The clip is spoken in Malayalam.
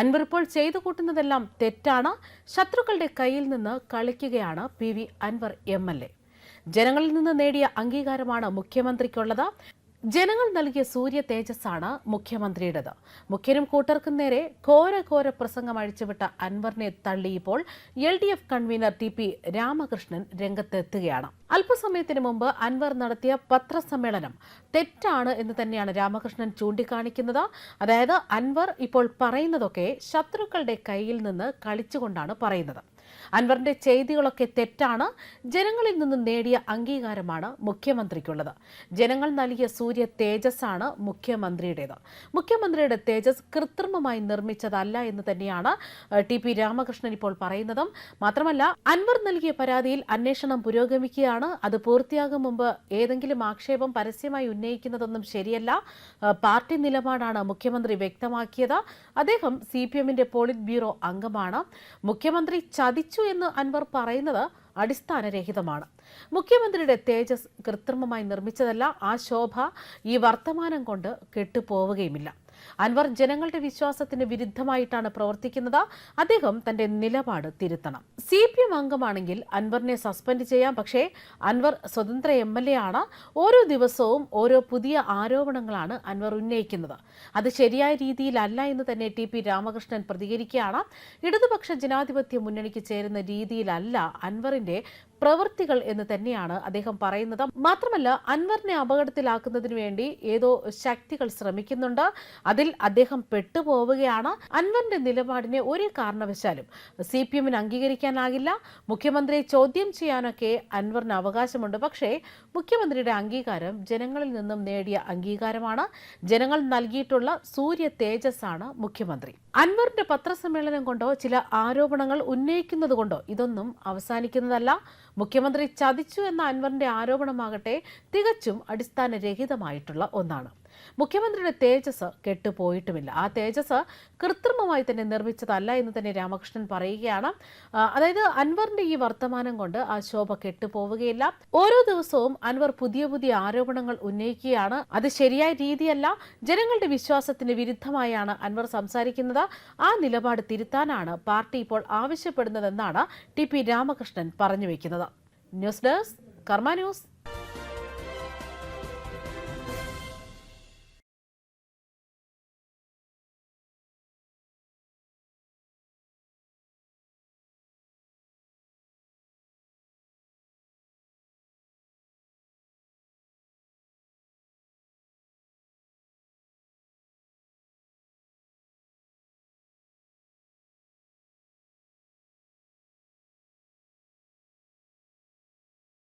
അൻവർ ഇപ്പോൾ ചെയ്തു കൂട്ടുന്നതെല്ലാം തെറ്റാണ്. ശത്രുക്കളുടെ കയ്യിൽ നിന്ന് കളിക്കുകയാണ് P V Anvar M L A. ജനങ്ങളിൽ നിന്ന് നേടിയ അംഗീകാരമാണ് മുഖ്യമന്ത്രിക്കുള്ളത്. ജനങ്ങൾ നൽകിയ സൂര്യ തേജസ്സാണ് മുഖ്യമന്ത്രിയുടേത്. മുഖ്യനും കൂട്ടർക്കും നേരെ ഘോര ഘോര പ്രസംഗം അഴിച്ചുവിട്ട അൻവറിനെ തള്ളിയപ്പോൾ L D F convener T P Ramakrishnan രംഗത്തെത്തുകയാണ്. അല്പസമയത്തിന് മുമ്പ് അൻവർ നടത്തിയ പത്രസമ്മേളനം തെറ്റാണ് എന്ന് തന്നെയാണ് രാമകൃഷ്ണൻ ചൂണ്ടിക്കാണിക്കുന്നത്. അതായത് അൻവർ ഇപ്പോൾ പറയുന്നതൊക്കെ ശത്രുക്കളുടെ കയ്യിൽ നിന്ന് കളിച്ചുകൊണ്ടാണ് പറയുന്നത്. അൻവറിന്റെ ചെയ്തികളൊക്കെ തെറ്റാണ്. ജനങ്ങളിൽ നിന്ന് നേടിയ അംഗീകാരമാണ് മുഖ്യമന്ത്രിക്കുള്ളത്. ജനങ്ങൾ നൽകിയ സൂര്യ തേജസ്സാണ് മുഖ്യമന്ത്രിയുടേത്. മുഖ്യമന്ത്രിയുടെ തേജസ് കൃത്രിമമായി നിർമ്മിച്ചതല്ല എന്ന് തന്നെയാണ് ടി പി രാമകൃഷ്ണൻ ഇപ്പോൾ പറയുന്നതും. മാത്രമല്ല അൻവർ നൽകിയ പരാതിയിൽ അന്വേഷണം പുരോഗമിക്കുകയാണ്. അത് പൂർത്തിയാകും മുമ്പ് ഏതെങ്കിലും ആക്ഷേപം പരസ്യമായി ഉന്നയിക്കുന്നതൊന്നും ശരിയല്ല. പാർട്ടി നിലപാടാണ് മുഖ്യമന്ത്രി വ്യക്തമാക്കിയത്. അദ്ദേഹം സി പി എമ്മിന്റെ പോളിറ്റ് ബ്യൂറോ അംഗമാണ്. മുഖ്യമന്ത്രി ചതിച്ചു എന്ന് അൻവർ പറയുന്നത് അടിസ്ഥാനരഹിതമാണ്. മുഖ്യമന്ത്രിയുടെ തേജസ് കൃത്രിമമായി നിർമ്മിച്ചതല്ല ആ ശോഭ ഈ വർത്തമാനം കൊണ്ട് കെട്ടുപോവുകയുമില്ല. അൻവർ ജനങ്ങളുടെ വിശ്വാസത്തിന് വിരുദ്ധമായിട്ടാണ് പ്രവർത്തിക്കുന്നത്. അദ്ദേഹം തന്റെ നിലപാട് തിരുത്തണം. സി പി എം അംഗമാണെങ്കിൽ അൻവറിനെ സസ്പെൻഡ് ചെയ്യാം. പക്ഷേ അൻവർ സ്വതന്ത്ര എം എൽ എ ആണ് ഓരോ ദിവസവും ഓരോ പുതിയ ആരോപണങ്ങളാണ് അൻവർ ഉന്നയിക്കുന്നത്. അത് ശരിയായ രീതിയിലല്ല എന്ന് തന്നെ ടി പി രാമകൃഷ്ണൻ പ്രതികരിക്കുകയാണ്. ഇടതുപക്ഷ ജനാധിപത്യ മുന്നണിക്ക് ചേരുന്ന രീതിയിലല്ല അൻവറിന്റെ പ്രവൃത്തികൾ എന്ന് തന്നെയാണ് അദ്ദേഹം പറയുന്നത്. മാത്രമല്ല അൻവറിനെ അപകടത്തിലാക്കുന്നതിന് വേണ്ടി ഏതോ ശക്തികൾ ശ്രമിക്കുന്നുണ്ട്. അതിൽ അദ്ദേഹം പെട്ടുപോവുകയാണ്. അൻവറിന്റെ നിലപാടിനെ ഒരു കാരണവശാലും സി പി എമ്മിന് അംഗീകരിക്കാനാകില്ല. മുഖ്യമന്ത്രിയെ ചോദ്യം ചെയ്യാനൊക്കെ അൻവറിന് അവകാശമുണ്ട്. പക്ഷേ മുഖ്യമന്ത്രിയുടെ അംഗീകാരം ജനങ്ങളിൽ നിന്നും നേടിയ അംഗീകാരമാണ്. ജനങ്ങൾ നൽകിയിട്ടുള്ള സൂര്യ തേജസ് ആണ് മുഖ്യമന്ത്രി. അൻവറിന്റെ പത്രസമ്മേളനം കൊണ്ടോ ചില ആരോപണങ്ങൾ ഉന്നയിക്കുന്നത് കൊണ്ടോ ഇതൊന്നും അവസാനിക്കുന്നതല്ല. മുഖ്യമന്ത്രി ചതിച്ചു എന്ന അൻവറിന്റെ ആരോപണമാകട്ടെ തികച്ചും അടിസ്ഥാനരഹിതമായിട്ടുള്ള ഒന്നാണ് മുഖ്യമന്ത്രിയുടെ തേജസ് കെട്ടുപോയിട്ടുമില്ല. ആ തേജസ് കൃത്രിമമായി തന്നെ നിർമ്മിച്ചതല്ല എന്ന് തന്നെ രാമകൃഷ്ണൻ പറയുകയാണ്. അതായത് അൻവറിന്റെ ഈ വർത്തമാനം കൊണ്ട് ആ ശോഭ കെട്ടുപോവുകയില്ല. ഓരോ ദിവസവും അൻവർ പുതിയ പുതിയ ആരോപണങ്ങൾ ഉന്നയിക്കുകയാണ്. അത് ശരിയായ രീതിയല്ല. ജനങ്ങളുടെ വിശ്വാസത്തിന് വിരുദ്ധമായാണ് അൻവർ സംസാരിക്കുന്നത്. ആ നിലപാട് തിരുത്താനാണ് പാർട്ടി ഇപ്പോൾ ആവശ്യപ്പെടുന്നതെന്നാണ് ടി പി രാമകൃഷ്ണൻ പറഞ്ഞു വെക്കുന്നത്. News desk Karma news.